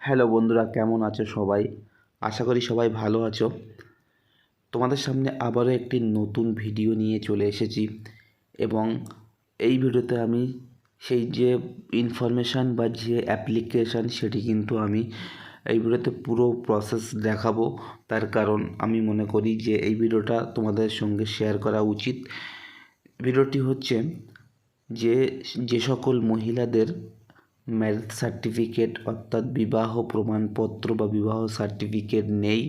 Hello বন্ধুরা, কেমন আছো সবাই? আশা করি সবাই ভালো আছো। তোমাদের সামনে আবারও একটি নতুন ভিডিও নিয়ে চলে এসেছি এবং এই ভিডিওতে আমি সেই যে ইনফরমেশান বা যে অ্যাপ্লিকেশান সেটি কিন্তু আমি এই ভিডিওতে পুরো প্রসেস দেখাবো। তার কারণ আমি মনে করি যে এই ভিডিওটা তোমাদের সঙ্গে শেয়ার করা উচিত। ভিডিওটি হচ্ছে যে যে সকল মহিলাদের ম্যারেজ সার্টিফিকেট, অর্থাৎ বিবাহ প্রমাণপত্র বা বিবাহ সার্টিফিকেট নেই।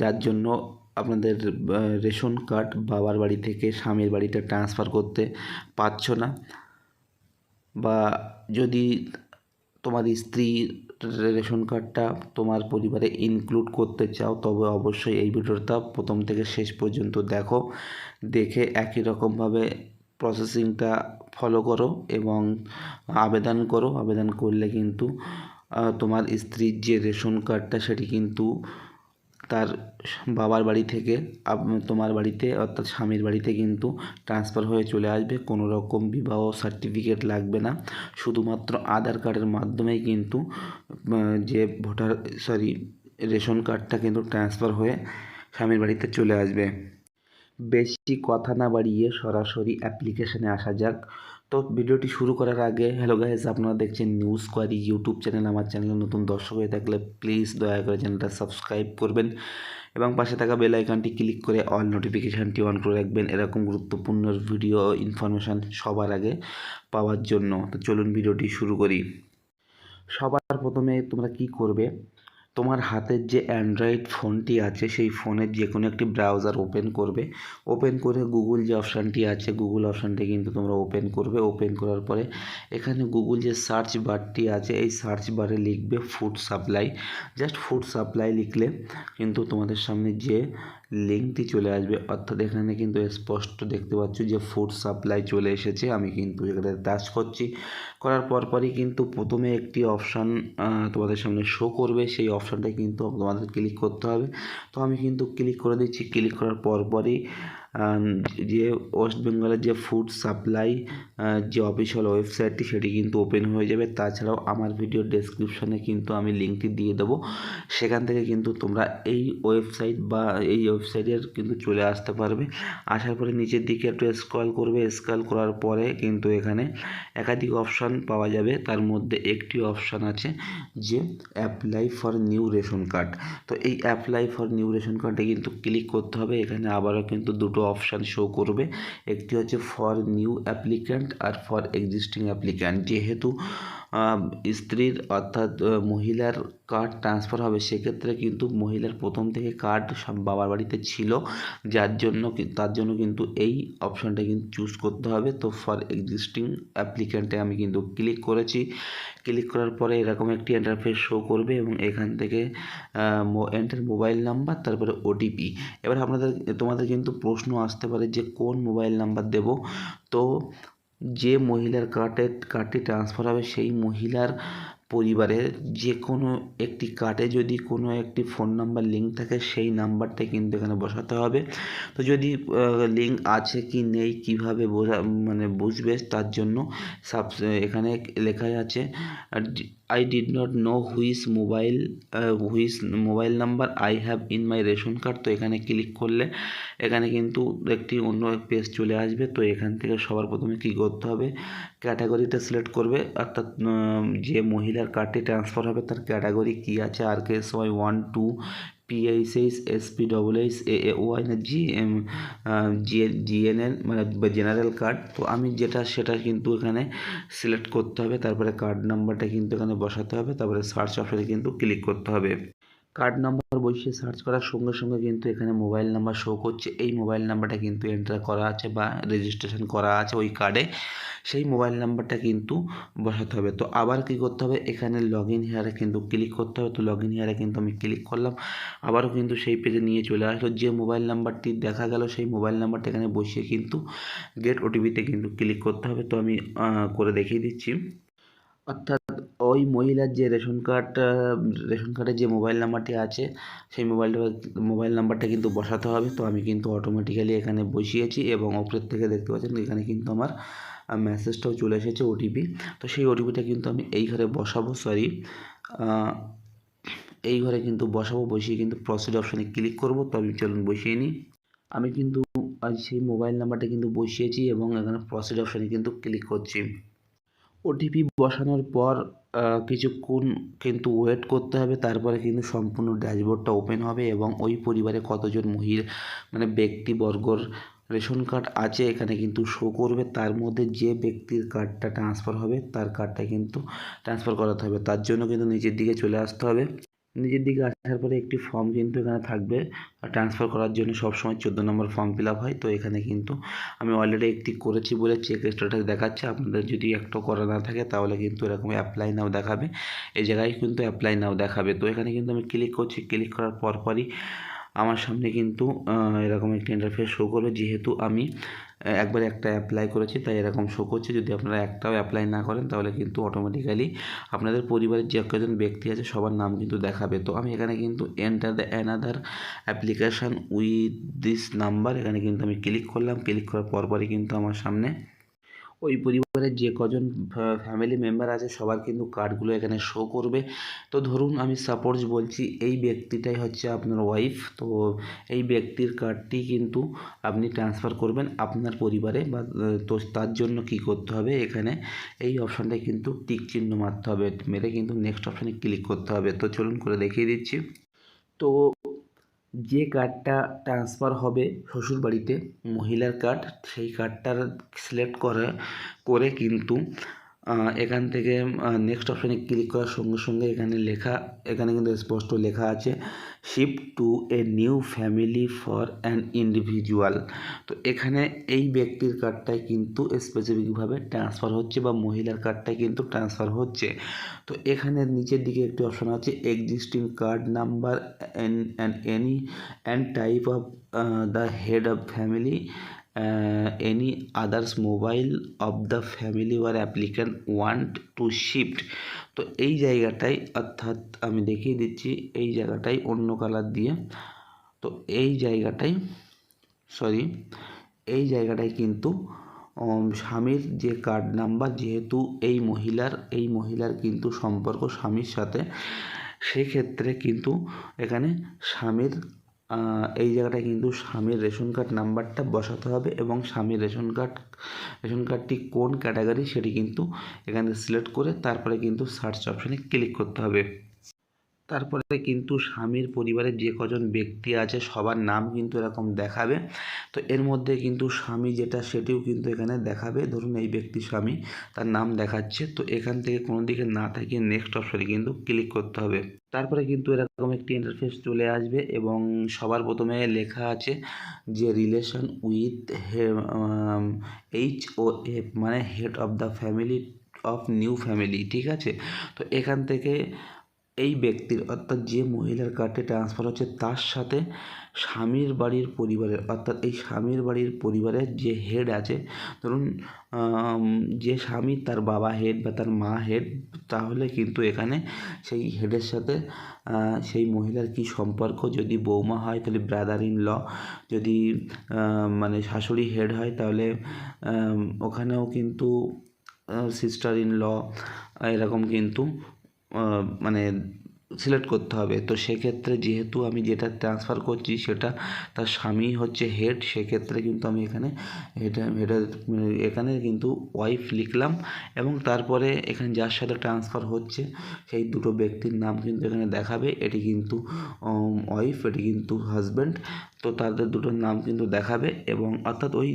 যার জন্য আপনাদের রেশন কার্ড বাবার বাড়ি থেকে স্বামীর বাড়িতে ট্রান্সফার করতে পারছ না। বা যদি তোমার স্ত্রী রেশন কার্ডটা তোমার পরিবারে ইনক্লুড করতে চাও, তবে অবশ্যই এই ভিডিওটা প্রথম থেকে শেষ পর্যন্ত দেখো। দেখে একই রকমভাবে প্রসেসিংটা ফলো করো এবং আবেদন করো। আবেদন করলে কিন্তু তোমার স্ত্রীর যে রেশন কার্ডটা সেটি কিন্তু তার বাবার বাড়ি থেকে তোমার বাড়িতে অর্থাৎ স্বামীর বাড়িতে কিন্তু ট্রান্সফার হয়ে চলে আসবে। কোনো রকম বিবাহ সার্টিফিকেট লাগবে না। শুধুমাত্র আধার কার্ডের মাধ্যমেই কিন্তু যে ভোটার সরি রেশন কার্ডটা কিন্তু ট্রান্সফার হয়ে স্বামীর বাড়িতে চলে আসবে। বেশি কথা না বাড়িয়ে সরাসরি অ্যাপ্লিকেশানে আসা যাক। তো ভিডিওটি শুরু করার আগে হ্যালো গাইজ আপনারা দেখছেন নিউজ কোয়ারি ইউটিউব চ্যানেল আমার চ্যানেলে নতুন দর্শক হয়ে থাকলে প্লিজ দয়া করে চ্যানেলটা সাবস্ক্রাইব করবেন এবং পাশে থাকা বেল আইকনটি ক্লিক করে অল নোটিফিকেশানটি অন করে রাখবেন। এরকম গুরুত্বপূর্ণ ভিডিও ইনফরমেশান সবার আগে পাওয়ার জন্য। তো চলুন ভিডিওটি শুরু করি। সবার প্রথমে তোমরা কি করবে? তোমার হাতের যে অ্যান্ড্রয়েড ফোনটি আছে, সেই ফোনের যে কোনো একটি ব্রাউজার ওপেন করবে। ওপেন করে গুগল যে অপশানটি আছে গুগল অপশানটি কিন্তু তোমরা ওপেন করবে। ওপেন করার পরে এখানে গুগল যে সার্চ বারটি আছে, এই সার্চ বারে লিখবে food supply just food supply লিখলে কিন্তু তোমাদের সামনে যে লিঙ্কটি চলে আসবে। অর্থাৎ এখানে কিন্তু স্পষ্ট দেখতে পাচ্ছ যে ফুড সাপ্লাই চলে এসেছে। আমি কিন্তু এখানে টাচ করছি। করার পরপরই কিন্তু প্রথমে একটি অপশান তোমাদের সামনে শো করবে। সেই অপশানটা কিন্তু তোমাদের ক্লিক করতে হবে। তো আমি কিন্তু ক্লিক করে দিচ্ছি। ক্লিক করার পরপরই যে ওয়েস্ট বেঙ্গলের যে ফুড সাপ্লাই যে অফিসিয়াল ওয়েবসাইটটি সেটি কিন্তু ওপেন হয়ে যাবে। তাছাড়াও আমার ভিডিও ডেসক্রিপশনে কিন্তু আমি লিঙ্কটি দিয়ে দেবো। সেখান থেকে কিন্তু তোমরা এই ওয়েবসাইট বা এই ওয়েবসাইটের কিন্তু চলে আসতে পারবে। আসার পরে নিচের দিকে একটু স্ক্রল করবে। স্ক্রল করার পরে কিন্তু এখানে একাধিক অপশান পাওয়া যাবে। তার মধ্যে একটি অপশান আছে যে apply for new ration card তো এই অ্যাপ্লাই ফর নিউ রেশন কার্ডে কিন্তু ক্লিক করতে হবে। এখানে আবারও কিন্তু দুটো অপশান শো করবে। একটি হচ্ছে ফর নিউ অ্যাপ্লিক্যান্ট আর ফর এক্সিস্টিং অ্যাপ্লিক্যান্ট যেহেতু স্ত্রীর অর্থাৎ মহিলার কার্ড ট্রান্সফার হবে, সেক্ষেত্রে কিন্তু মহিলার প্রথম থেকে কার্ড সব বাবার বাড়িতে ছিল। যার জন্য তার জন্য কিন্তু এই অপশানটা কিন্তু চুজ করতে হবে। তো ফর এক্সিস্টিং অ্যাপ্লিক্যান্টে আমি কিন্তু ক্লিক করেছি। ক্লিক করার পরে এরকম একটি ইন্টারফেস শো করবে এবং এখান থেকে এন্টার মোবাইল নাম্বার তারপরে ওটিপি এবার আপনাদের, তোমাদের কিন্তু প্রশ্ন আসতে পারে যে কোন মোবাইল নাম্বার দেব? তো যে মহিলার কার্ডে কার্ডটি ট্রান্সফার হবে সেই মহিলার পরিবারের যে কোনো একটি কার্ডে যদি কোনো একটি ফোন নাম্বার লিঙ্ক থাকে, সেই নাম্বারটা কিন্তু এখানে বসাতে হবে। তো যদি লিঙ্ক আছে কি নেই, কীভাবে বোঝা মানে বুঝবে, তার জন্য সাব এখানে লেখাই আছে I did not know whose mobile whose mobile number I have in my ration card তো এখানে ক্লিক করলে এখানে কিন্তু একটি অন্য পেজ চলে আসবে। তো এখান থেকে সবার প্রথমে কী করতে হবে? ক্যাটাগরিটা সিলেক্ট করবে, অর্থাৎ যে মহিলার কার্ডটি ট্রান্সফার হবে তার ক্যাটাগরি কী আছে? R K S Y one two PHH SP double H A Y না জি এম জিএনএল মানে জেনারেল কার্ড তো আমি যেটা, সেটা কিন্তু এখানে সিলেক্ট করতে হবে, তারপরে কার্ড নাম্বারটা কিন্তু এখানে বসাতে হবে, তারপরে সার্চ অপশানে কিন্তু ক্লিক করতে হবে। কার্ড নাম্বার বসিয়ে সার্চ করার সঙ্গে সঙ্গে কিন্তু এখানে মোবাইল নাম্বার শো করছে। এই মোবাইল নাম্বারটা কিন্তু এন্টার করা আছে বা রেজিস্ট্রেশন করা আছে ওই কার্ডে সেই মোবাইল নাম্বারটা কিন্তু বসাতে হবে। তো আবার কী করতে হবে? এখানে লগ ইন হেয়ারে কিন্তু ক্লিক করতে হবে। তো লগ ইন হেয়ারে কিন্তু আমি ক্লিক করলাম। আবারও কিন্তু সেই পেজে নিয়ে চলে আসলো। যে মোবাইল নাম্বারটি দেখা গেল, সেই মোবাইল নাম্বারটা এখানে বসিয়ে কিন্তু গেট ওটিপিতে কিন্তু ক্লিক করতে হবে। তো আমি করে দেখিয়ে দিচ্ছি। অর্থাৎ ওই মহিলার যে রেশন কার্ড, রেশন কার্ডের যে মোবাইল নাম্বারটি আছে, সেই মোবাইলটা, মোবাইল নাম্বারটা কিন্তু বসাতে হবে। তো আমি কিন্তু অটোমেটিক্যালি এখানে বসিয়েছি এবং ওপরের থেকে দেখতে পাচ্ছেন এখানে কিন্তু আমার মেসেজটাও চলে এসেছে ওটিপি তো সেই ওটিপিটা কিন্তু আমি এই ঘরে বসাবো সরি এই ঘরে কিন্তু বসাবো, বসিয়ে কিন্তু প্রসিড অপশানে ক্লিক করব। তো আমি চলুন বসিয়ে নিই। আমি কিন্তু আজ সেই মোবাইল নাম্বারটা কিন্তু বসিয়েছি এবং এখানে প্রসিড অপশানে কিন্তু ক্লিক করছি। ওটিপি বসানোর পর কিছুক্ষণ কিন্তু ওয়েট করতে হবে। তারপরে কিন্তু সম্পূর্ণ ড্যাশবোর্ডটা ওপেন হবে এবং ওই পরিবারে কতজন মহিলা মানে ব্যক্তিবর্গর রেশন কার্ড আছে এখানে কিন্তু শো করবে। তার মধ্যে যে ব্যক্তির কার্ডটা ট্রান্সফার হবে, তার কার্ডটা কিন্তু ট্রান্সফার করাতে হবে। তার জন্য কিন্তু নিচের দিকে চলে আসতে হবে। নিচের দিকে আসার পরে একটি ফর্ম কিন্তু এখানে থাকবে। ট্রান্সফার করার জন্য সবসময় চোদ্দ নম্বর ফর্ম ফিল হয়। তো এখানে কিন্তু আমি অলরেডি একটি করেছি বলে চেক স্ট্যাটাস দেখাচ্ছে। আপনাদের যদি একটা করা না থাকে, তাহলে কিন্তু এরকম অ্যাপ্লাই নাও দেখাবে। এই জায়গায় কিন্তু অ্যাপ্লাই নাও দেখাবে। তো এখানে কিন্তু আমি ক্লিক করছি। ক্লিক করার পরপরই আমার সামনে কিন্তু এরকম একটি ইন্টারফেস শো করবে। যেহেতু আমি একবার একটা অ্যাপ্লাই করেছি, তাই এরকম শো করছে। যদি আপনারা একটাও অ্যাপ্লাই না করেন, তাহলে কিন্তু অটোমেটিক্যালি আপনাদের পরিবারের যে কজন ব্যক্তি আছে, সবার নাম কিন্তু দেখাবে। তো আমি এখানে কিন্তু enter the another application with this number এখানে কিন্তু আমি ক্লিক করলাম। ক্লিক করার পরপরই কিন্তু আমার সামনে ওই পরিবারের যে কজন ফ্যামিলি মেম্বার আছে, সবার কিন্তু কার্ডগুলো এখানে শো করবে। তো ধরুন আমি সাপোজ বলছি, এই ব্যক্তিটাই হচ্ছে আপনার ওয়াইফ তো এই ব্যক্তির কার্ডটি কিন্তু আপনি ট্রান্সফার করবেন আপনার পরিবারে বা তো তার জন্য কি করতে হবে এখানে? এই অপশানটায় কিন্তু টিক চিহ্ন মারতে হবে, মেরে কিন্তু নেক্সট অপশানে ক্লিক করতে হবে। তো চলুন করে দেখিয়ে দিচ্ছি। তো যে কার্ডটা ট্রান্সফার হবে শ্বশুরবাড়িতে মহিলার কার্ড সেই কার্ডটার সিলেক্ট করে করে কিন্তু এখান থেকে নেক্সট অপশানে ক্লিক করার সঙ্গে সঙ্গে এখানে লেখা, এখানে কিন্তু স্পষ্ট লেখা আছে shift to a new family for an individual তো এখানে এই ব্যক্তির কার্ডটাই কিন্তু স্পেসিফিকভাবে ট্রান্সফার হচ্ছে বা মহিলার কার্ডটাই কিন্তু ট্রান্সফার হচ্ছে। তো এখানে নিচের দিকে একটি অপশন আছে existing card number and any and type of the head of family any others mobile of the family or applicant want to shift তো এই জায়গাটাই, অর্থাৎ আমি দেখিয়ে দিচ্ছি, এই জায়গাটাই অন্য কালার দিয়ে। তো এই জায়গাটাই সরি এই জায়গাটায় কিন্তু স্বামীর যে কার্ড নাম্বার যেহেতু এই মহিলার এই মহিলার কিন্তু সম্পর্ক স্বামীর সাথে, সেক্ষেত্রে কিন্তু এখানে স্বামীর এই জায়গাটায় কিন্তু স্বামীর রেশন কার্ড নাম্বারটা বসাতে হবে এবং স্বামীর রেশন কার্ড, রেশন কার্ডটি কোন ক্যাটাগরি সেটি কিন্তু এখানে সিলেক্ট করে তারপরে কিন্তু সার্চ অপশানে ক্লিক করতে হবে। তারপরে কিন্তু স্বামীর পরিবারের যে কজন ব্যক্তি আছে, সবার নাম কিন্তু এরকম দেখাবে। তো এর মধ্যে কিন্তু স্বামী যেটা, সেটিও কিন্তু এখানে দেখাবে। ধরুন এই ব্যক্তি স্বামী, তার নাম দেখাচ্ছে। তো এখান থেকে কোনো দিকে না থেকে নেক্সট অপশনে কিন্তু ক্লিক করতে হবে। তারপরে কিন্তু এরকম একটি ইন্টারফেস চলে আসবে এবং সবার প্রথমে লেখা আছে যে relation with H O F মানে head of the family of new family ঠিক আছে? তো এখান থেকে এই ব্যক্তির অর্থাৎ যে মহিলার কার্ডে ট্রান্সফার হচ্ছে তার সাথে স্বামীর বাড়ির পরিবারের, অর্থাৎ এই স্বামীর বাড়ির পরিবারের যে হেড আছে, ধরুন যে স্বামী তার বাবা হেড বা তার মা হেড তাহলে কিন্তু এখানে সেই হেডের সাথে সেই মহিলার কি সম্পর্ক? যদি বৌমা হয়, তাহলে ব্রাদার ইন ল যদি মানে শাশুড়ি হেড হয়, তাহলে ওখানেও কিন্তু সিস্টার ইন ল এরকম কিন্তু মানে সিলেক্ট করতে হবে। তো সেক্ষেত্রে যেহেতু আমি যেটা ট্রান্সফার করছি সেটা তার স্বামী হচ্ছে হেড সেক্ষেত্রে কিন্তু আমি এখানে এটা এটা, এখানে কিন্তু ওয়াইফ লিখলাম এবং তারপরে এখানে যার সাথে ট্রান্সফার হচ্ছে সেই দুটো ব্যক্তির নাম কিন্তু এখানে দেখাবে। এটি কিন্তু ওয়াইফ এটি কিন্তু হাজব্যান্ড তো তাদের দুটোর নাম কিন্তু দেখাবে এবং অর্থাৎ ওই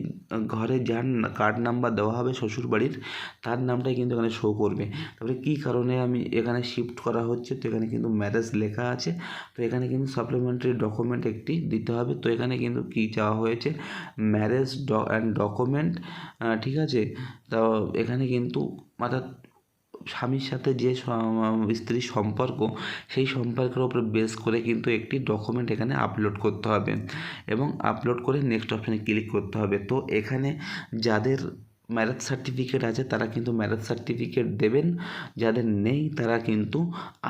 ঘরে যার কার্ড নাম্বার দেওয়া হবে শ্বশুর বাড়ির তার নামটাই কিন্তু এখানে শো করবে। তারপরে কী কারণে আমি এখানে শিফট করা হচ্ছে, তো এখানে কিন্তু ম্যারেজ লেখা আছে। তো এখানে কিন্তু সাপ্লিমেন্টারি ডকুমেন্ট একটি দিতে হবে। তো এখানে কিন্তু কী চাওয়া হয়েছে? ম্যারেজ অ্যান্ড ডকুমেন্ট ঠিক আছে? তো এখানে কিন্তু অর্থাৎ স্বামীর সাথে যে স্ত্রীর সম্পর্ক, সেই সম্পর্কের উপর বেস করে কিন্তু একটি ডকুমেন্ট এখানে আপলোড করতে হবে এবং আপলোড করে নেক্সট অপশানে ক্লিক করতে হবে। তো এখানে যাদের ম্যারেজ সার্টিফিকেট আছে, তারা কিন্তু ম্যারেজ সার্টিফিকেট দেবেন, যাদের নেই, তারা কিন্তু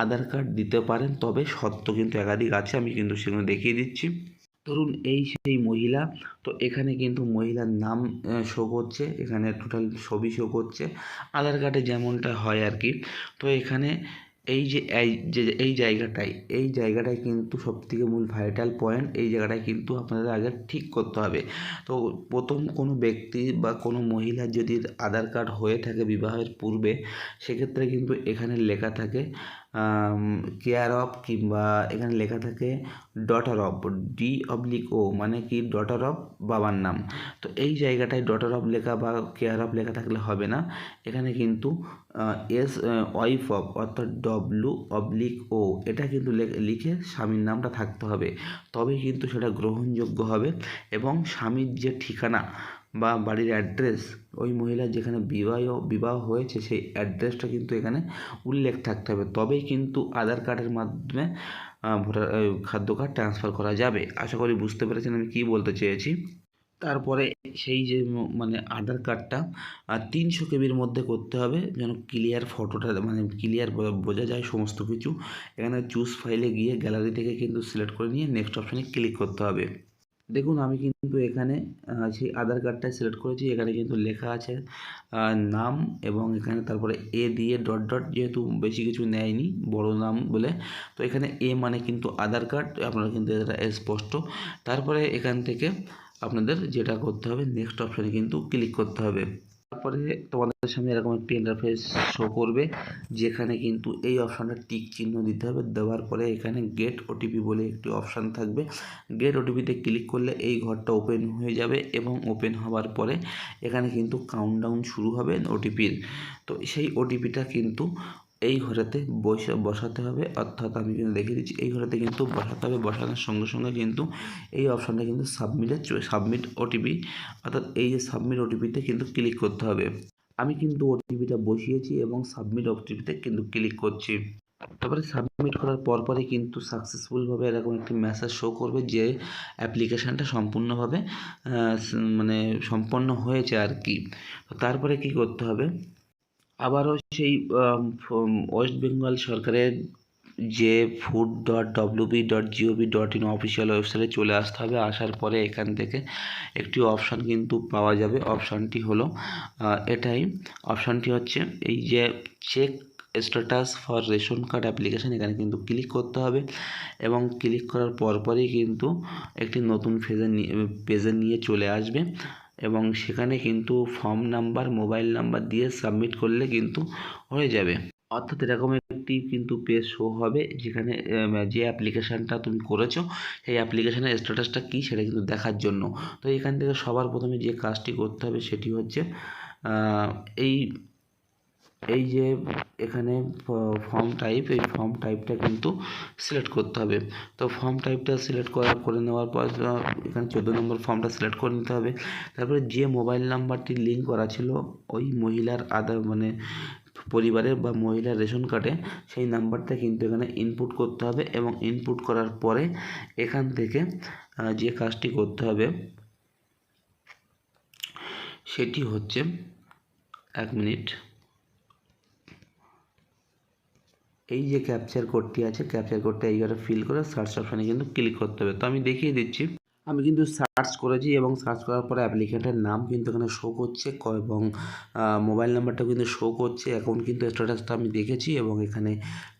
আধার কার্ড দিতে পারেন, তবে সত্য কিন্তু একাধিক আছে, আমি কিন্তু সেগুলো দেখিয়ে দিচ্ছি। ধরুন এই সেই মহিলা, তো এখানে কিন্তু মহিলার নাম শো করছে এখানে টোটাল ছবি শো করছে আধার কার্ডে যেমনটা হয় আর কি তো এখানে এই যে এই যে, এই জায়গাটাই এই জায়গাটাই কিন্তু সবথেকে মূল ভাইটাল পয়েন্ট এই জায়গাটায় কিন্তু আপনাদের আগে ঠিক করতে হবে। তো প্রথম কোনো ব্যক্তি বা কোনো মহিলার যদি আধার কার্ড হয়ে থাকে বিবাহের পূর্বে, সেক্ষেত্রে কিন্তু এখানে লেখা থাকে কেয়ার অফ কিংবা এখানে লেখা থাকে daughter of D oblique O মানে কি ডটার অফ বাবার নাম। তো এই জায়গাটায় ডটার অফ লেখা বা কেয়ার অফ লেখা থাকলে হবে না। এখানে কিন্তু এস ওয়াইফ অফ অর্থাৎ ডব্লু অবলিক ও এটা কিন্তু লিখে স্বামীর নামটা থাকতে হবে। তবেই কিন্তু সেটা গ্রহণযোগ্য হবে এবং স্বামীর যে ঠিকানা বা বাড়ির অ্যাড্রেস ওই মহিলার যেখানে বিবাহ বিবাহ হয়েছে সেই অ্যাড্রেসটা কিন্তু এখানে উল্লেখ থাকতে হবে। তবেই কিন্তু আধার কার্ডের মাধ্যমে ভোটার খাদ্য কার্ড ট্রান্সফার করা যাবে। আশা করি বুঝতে পেরেছেন আমি কী বলতে চেয়েছি। তারপরে সেই যে মানে আধার কার্ডটা তিনশো কেবির মধ্যে করতে হবে যেন ক্লিয়ার ফটোটা মানে ক্লিয়ার বোঝা যায় সমস্ত কিছু। এখানে চুজ ফাইলে গিয়ে গ্যালারি থেকে কিন্তু সিলেক্ট করে নিয়ে নেক্সট অপশানে ক্লিক করতে হবে। দেখুন, আমি কিন্তু এখানে সেই আধার কার্ডটা সিলেক্ট করেছি। এখানে কিন্তু লেখা আছে নাম এবং এখানে তারপরে এ দিয়ে ডট ডট যেহেতু বেশি কিছু নেয়নি, বড় নাম বলে। তো এখানে এ মানে কিন্তু আধার কার্ড, আপনারা কিন্তু এটা স্পষ্ট। তারপরে এখান থেকে আপনাদের যেটা করতে হবে নেক্সট অপশানে কিন্তু ক্লিক করতে হবে। তারপরে তোমাদের সামনে এরকম একটি ইন্টারফেস শো করবে, যেখানে কিন্তু এই অপশানটা টিক চিহ্ন দিতে হবে। দেওয়ার পরে এখানে গেট ওটিপি বলে একটি অপশান থাকবে। গেট ওটিপিতে ক্লিক করলে এই ঘরটা ওপেন হয়ে যাবে এবং ওপেন হওয়ার পরে এখানে কিন্তু কাউন্টডাউন শুরু হবে ওটিপির তো সেই ওটিপিটা কিন্তু এই ঘরেতে বসে, বসাতে হবে। অর্থাৎ আমি কিন্তু দেখিয়ে দিচ্ছি, এই ঘরেতে কিন্তু বসাতে হবে। বসানোর সঙ্গে সঙ্গে কিন্তু এই অপশানটা কিন্তু সাবমিটে সাবমিট ওটিপি অর্থাৎ এই যে সাবমিট ওটিপিতে কিন্তু ক্লিক করতে হবে। আমি কিন্তু ওটিপিটা বসিয়েছি এবং সাবমিট ওটিপিতে কিন্তু ক্লিক করছি। তারপরে সাবমিট করার পরপরই কিন্তু সাকসেসফুলভাবে এরকম একটি মেসেজ শো করবে যে অ্যাপ্লিকেশানটা সম্পূর্ণভাবে মানে সম্পন্ন হয়েছে আর কি। তারপরে কি করতে হবে? আবারও সেই ওয়েস্ট বেঙ্গল সরকারের যে food dot WB dot GOV dot in official ওয়েবসাইটে চলে আসতে হবে। আসার পরে এখান থেকে একটি অপশান কিন্তু পাওয়া যাবে। অপশানটি হলো এটাই। অপশানটি হচ্ছে এই যে check status for ration card application এখানে কিন্তু ক্লিক করতে হবে এবং ক্লিক করার পরপরই কিন্তু একটি নতুন ফেজে নিয়ে পেজে নিয়ে চলে আসবে। এবং সেখানে কিন্তু ফর্ম নাম্বার মোবাইল নাম্বার দিয়ে সাবমিট করলে কিন্তু হয়ে যাবে। অর্থাৎ এরকম একটি কিন্তু পেজ শো হবে যেখানে যে অ্যাপ্লিকেশানটা তুমি করেছ, সেই অ্যাপ্লিকেশানের স্ট্যাটাসটা কী সেটা কিন্তু দেখার জন্য। তো এখান থেকে সবার প্রথমে যে কাজটি করতে হবে সেটি হচ্ছে এই এই যে এখানে ফর্ম টাইপ এই ফর্ম টাইপটা কিন্তু সিলেক্ট করতে হবে। তো ফর্ম টাইপটা সিলেক্ট করা, করে নেওয়ার পর এখানে চোদ্দ নম্বর ফর্মটা সিলেক্ট করে নিতে হবে। তারপরে যে মোবাইল নাম্বারটি লিঙ্ক করা ছিল, ওই মহিলার আধার মানে পরিবারের বা মহিলার রেশন কার্ডে সেই নাম্বারটা কিন্তু এখানে ইনপুট করতে হবে এবং ইনপুট করার পরে এখান থেকে যে কাজটি করতে হবে, সেটি হচ্ছে এক মিনিট। এই যে ক্যাপচার কোডটি আছে ক্যাপচার কোডটা এইভাবে ফিল করে সার্চ অপশানে কিন্তু ক্লিক করতে হবে। তো আমি দেখিয়ে দিচ্ছি। আমি কিন্তু সার্চ করেছি এবং সার্চ করার পরে অ্যাপ্লিকেন্টের নাম কিন্তু এখানে শো করছে এবং মোবাইল নাম্বারটাও কিন্তু শো করছে এখন কিন্তু স্ট্যাটাসটা আমি দেখেছি এবং এখানে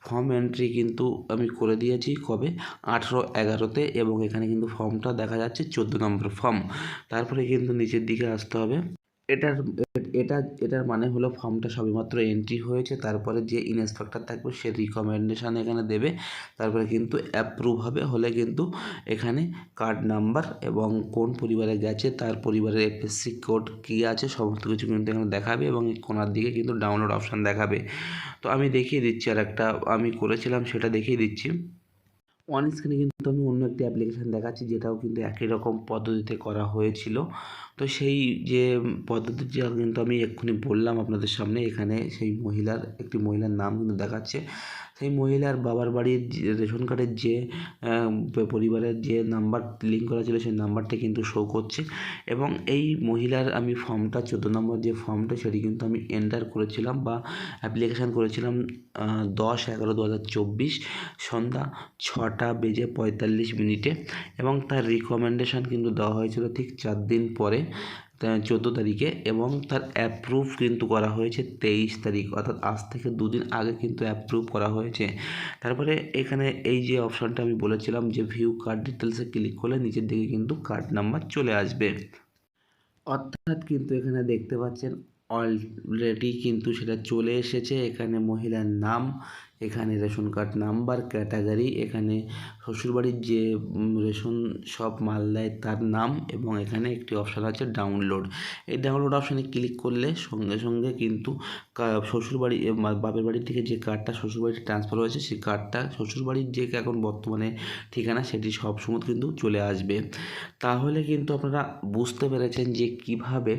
ফর্ম এন্ট্রি কিন্তু আমি করে দিয়েছি কবে? আঠেরো এগারোতে এবং এখানে কিন্তু ফর্মটা দেখা যাচ্ছে চোদ্দ নম্বর ফর্ম তারপরে কিন্তু নিচের দিকে আসতে হবে। এটার, এটা, এটার মানে হলো ফর্মটা সবেমাত্র এন্ট্রি হয়েছে, তারপরে যে ইন্সপেক্টর থাকবে সে রিকমেন্ডেশান এখানে দেবে, তারপরে কিন্তু অ্যাপ্রুভ হবে, হলে কিন্তু এখানে কার্ড নাম্বার এবং কোন পরিবারে গেছে, তার পরিবারের এফএসসি কোড কী আছে, সমস্ত কিছু কিন্তু এখানে দেখাবে এবং কোনার দিকে কিন্তু ডাউনলোড অপশান দেখাবে। তো আমি দেখিয়ে দিচ্ছি আর একটা আমি করেছিলাম সেটা দেখিয়ে দিচ্ছি। অন স্ক্রিনে কিন্তু আমি অন্য একটি অ্যাপ্লিকেশান দেখাচ্ছি, যেটাও কিন্তু একই রকম পদ্ধতিতে করা হয়েছিল। তো সেই যে পদ্ধতিটা কিন্তু আমি এক্ষুনি বললাম আপনাদের সামনে, এখানে সেই মহিলার, একটি মহিলার নাম কিন্তু দেখাচ্ছে। সেই মহিলার বাবার বাড়ির রেশন কার্ডের যে পরিবারের যে নাম্বার লিঙ্ক করা ছিল সেই নাম্বারটা কিন্তু শো করছে। এবং এই মহিলার আমি ফর্মটা চোদ্দ নম্বর যে ফর্মটা সেটি কিন্তু আমি এন্টার করেছিলাম বা অ্যাপ্লিকেশান করেছিলাম দশ এগারো দু হাজার চব্বিশ সন্ধ্যা ছটা বেজে পঁয়তাল্লিশ মিনিটে। এবং তার রিকমেন্ডেশন কিন্তু দেওয়া হয়েছিল ঠিক চার দিন পরে। চোদ্দ তারিখে এবং তার অ্যাপ্রুভ কিন্তু করা হয়েছে তেইশ তারিখ, অর্থাৎ আজ থেকে দুদিন আগে কিন্তু অ্যাপ্রুভ করা হয়েছে। তারপরে এখানে এই যে অপশানটা আমি বলেছিলাম যে ভিউ কার্ড ডিটেলসে ক্লিক করলে নিচের দিকে কিন্তু কার্ড নাম্বার চলে আসবে। অর্থাৎ কিন্তু এখানে দেখতে পাচ্ছেন অলরেডি কিন্তু সেটা চলে এসেছে। এখানে মহিলার নাম, এখানে রেশন কার্ড নাম্বার ক্যাটাগরি এখানে শ্বশুরবাড়ির যে রেশন সব মাল দেয় তার নাম এবং এখানে একটি অপশান আছে ডাউনলোড এই ডাউনলোড অপশানে ক্লিক করলে সঙ্গে সঙ্গে কিন্তু শ্বশুরবাড়ি বাপের বাড়ি থেকে যে কার্ডটা শ্বশুরবাড়িতে ট্রান্সফার হয়েছে সেই কার্ডটা শ্বশুরবাড়ির যে এখন বর্তমানে ঠিকানা সেটি সব সময় কিন্তু চলে আসবে। তাহলে কিন্তু আপনারা বুঝতে পেরেছেন যে কীভাবে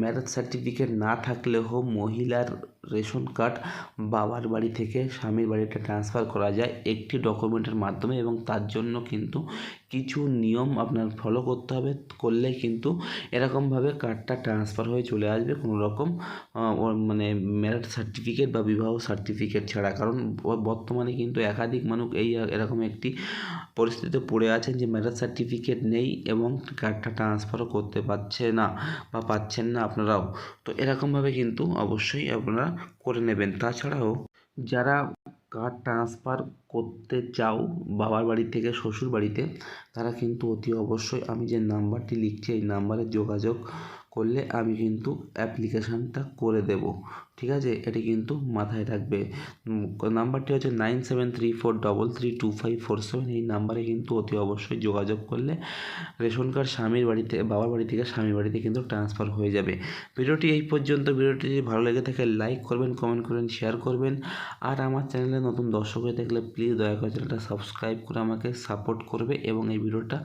ম্যারেজ সার্টিফিকেট না থাকলেও মহিলার রেশন কার্ড বাবার বাড়ি থেকে স্বামীর বাড়িতে ট্রান্সফার করা যায়। একটি ডকুমেন্টের মাধ্যমে এবং তার জন্য কিন্তু কিছু নিয়ম আপনার ফলো করতে হবে। করলে কিন্তু এরকমভাবে কার্ডটা ট্রান্সফার হয়ে চলে আসবে কোনো রকম মানে ম্যারেজ সার্টিফিকেট বা বিবাহ সার্টিফিকেট ছাড়া। কারণ বর্তমানে কিন্তু একাধিক মানুষ এই এরকম একটি পরিস্থিতিতে পড়ে আছেন যে ম্যারেজ সার্টিফিকেট নেই এবং কার্ডটা ট্রান্সফারও করতে পারছে না বা পাচ্ছেন না আপনারাও। তো এরকমভাবে কিন্তু অবশ্যই আপনারা করে নেবেন। তাছাড়াও যারা কার্ড ট্রান্সফার করতে চাও বাবার বাড়ি থেকে, শ্বশুর বাড়িতে, তারা কিন্তু অতি অবশ্যই আমি যে নাম্বারটি লিখছি, এই নাম্বারে যোগাযোগ করলে আমি কিন্তু অ্যাপ্লিকেশানটা করে দেব। ঠিক আছে? এটি কিন্তু মাথায় রাখবে নাম্বারটি হচ্ছে nine seven three four double three two five four seven এই নাম্বারে কিন্তু অতি অবশ্যই যোগাযোগ করলে রেশন কার্ড স্বামীর বাড়িতে, বাবার বাড়ি থেকে স্বামীর বাড়িতে কিন্তু ট্রান্সফার হয়ে যাবে। ভিডিওটি এই পর্যন্ত। ভিডিওটি যদি ভালো লেগে থাকে লাইক করবেন কমেন্ট করবেন শেয়ার করবেন। আর আমার চ্যানেলে নতুন দর্শক হয়ে থাকলে প্লিজ দয়া করে চ্যানেলটা সাবস্ক্রাইব করে আমাকে সাপোর্ট করবে এবং এই ভিডিওটা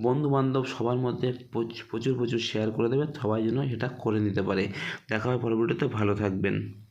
বন্ধু বান্ধব সবার মধ্যে প্রচ- প্রচুর প্রচুর শেয়ার করে দেবে। সবাই যেন সেটা করে নিতে পারে। দেখা হয় পরবর্তীতে। ভালো থাকবেন।